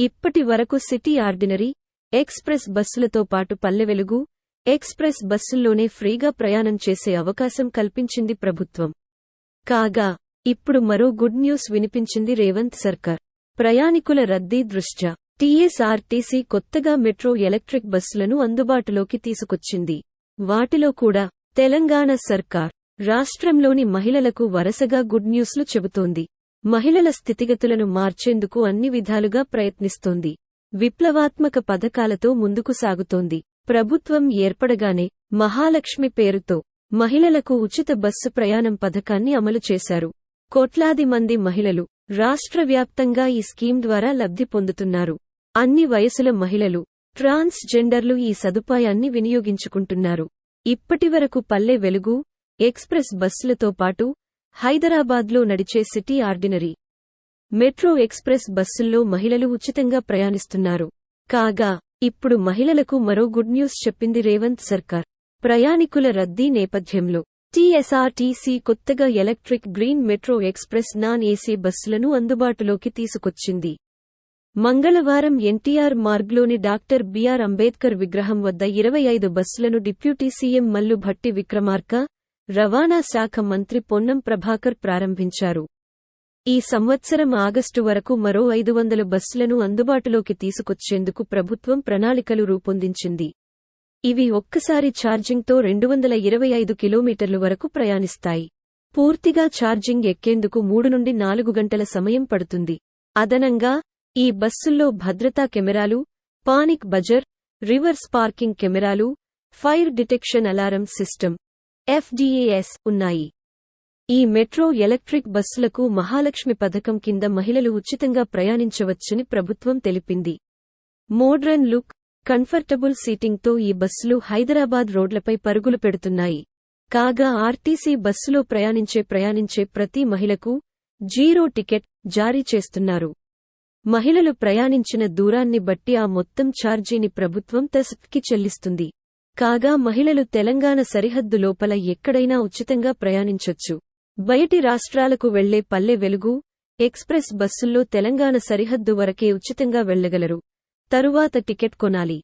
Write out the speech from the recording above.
ఇప్పటి వరకు city ordinary express బస్సులతో పాటు పల్లె వెలుగు ఎక్స్ప్రెస్ బస్సుల్లోనే ఫ్రీగా ప్రయాణం చేసే అవకాశం కల్పించింది ప్రభుత్వం. కాగా ఇప్పుడు మరో గుడ్ న్యూస్ వినిపించింది రేవంత్ సర్కార్. ప్రయాణికుల రద్దీ దృష్ట్యా టీఎస్ఆర్టీసీ కొత్తగా మెట్రో ఎలక్ట్రిక్ బస్సులను అందుబాటులోకి తీసుకొచ్చింది. వాటిలో కూడా తెలంగాణ సర్కార్ రాష్ట్రంలోని మహిళలకు వరసగా గుడ్ న్యూస్లు చెబుతోంది. మహిళల స్థితిగతులను మార్చేందుకు అన్ని విధాలుగా ప్రయత్నిస్తోంది. విప్లవాత్మక పథకాలతో ముందుకు సాగుతోంది. ప్రభుత్వం ఏర్పడగానే మహాలక్ష్మి పేరుతో మహిళలకు ఉచిత బస్సు ప్రయాణం పథకాన్ని అమలు చేశారు. కోట్లాది మంది మహిళలు రాష్ట్ర వ్యాప్తంగా ఈ స్కీమ్ ద్వారా లబ్ధి పొందుతున్నారు. అన్ని వయసుల మహిళలు ట్రాన్స్ జెండర్లు ఈ సదుపాయాన్ని వినియోగించుకుంటున్నారు. ఇప్పటివరకు పల్లె వెలుగు ఎక్స్ప్రెస్ బస్సులతో పాటు హైదరాబాద్లో నడిచే సిటీ ఆర్డినరీ. మెట్రో ఎక్స్ప్రెస్ బస్సుల్లో మహిళలు ఉచితంగా ప్రయాణిస్తున్నారు. కాగా ఇప్పుడు మహిళలకు మరో గుడ్ న్యూస్ చెప్పింది రేవంత్ సర్కార్. ప్రయాణికుల రద్దీ నేపథ్యంలో టీఎస్ఆర్టీసీ కొత్తగా electric green metro express non AC బస్సులను అందుబాటులోకి తీసుకొచ్చింది. మంగళవారం ఎన్టీఆర్ మార్గ్లోని డాక్టర్ బిఆర్ అంబేద్కర్ విగ్రహం వద్ద ఇరవై ఐదు బస్సులను డిప్యూటీ సీఎం మల్లు భట్టి విక్రమార్క రవాణా శాఖ మంత్రి పొన్నం ప్రభాకర్ ప్రారంభించారు. ఈ సంవత్సరం ఆగస్టు వరకు మరో ఐదు వందల బస్సులను అందుబాటులోకి తీసుకొచ్చేందుకు ప్రభుత్వం ప్రణాళికలు రూపొందించింది. ఇవి ఒక్కసారి ఛార్జింగ్తో రెండు వందల ఇరవై ఐదు కిలోమీటర్లు వరకు ప్రయాణిస్తాయి. పూర్తిగా ఛార్జింగ్ ఎక్కేందుకు మూడు నుండి నాలుగు గంటల సమయం పడుతుంది. అదనంగా ఈ బస్సుల్లో భద్రతా కెమెరాలు పానిక్ బజర్ రివర్స్ పార్కింగ్ కెమెరాలు fire detection alarm system FDAS ఉన్నాయి. ఈ మెట్రో ఎలక్ట్రిక్ బస్సులకు మహాలక్ష్మి పథకం కింద మహిళలు ఉచితంగా ప్రయాణించవచ్చని ప్రభుత్వం తెలిపింది. మోడ్రన్ లుక్ కంఫర్టబుల్ సీటింగ్తో ఈ బస్సులు హైదరాబాద్ రోడ్లపై పరుగులు పెడుతున్నాయి. కాగా ఆర్టీసీ బస్సులో ప్రయాణించే ప్రయాణించే ప్రతి మహిళకు జీరో టికెట్ జారీ చేస్తున్నారు. మహిళలు ప్రయాణించిన దూరాన్ని బట్టి ఆ మొత్తం ఛార్జీని ప్రభుత్వం తస్కి చెల్లిస్తుంది. కాగా మహిళలు తెలంగాణ సరిహద్దు లోపల ఎక్కడైనా ఉచితంగా ప్రయాణించొచ్చు. బయటి రాష్ట్రాలకు వెళ్ళే పల్లె వెలుగు ఎక్స్ప్రెస్ బస్సుల్లో తెలంగాణ సరిహద్దు వరకే ఉచితంగా వెళ్ళగలరు తరువాత టికెట్ కొనాలి.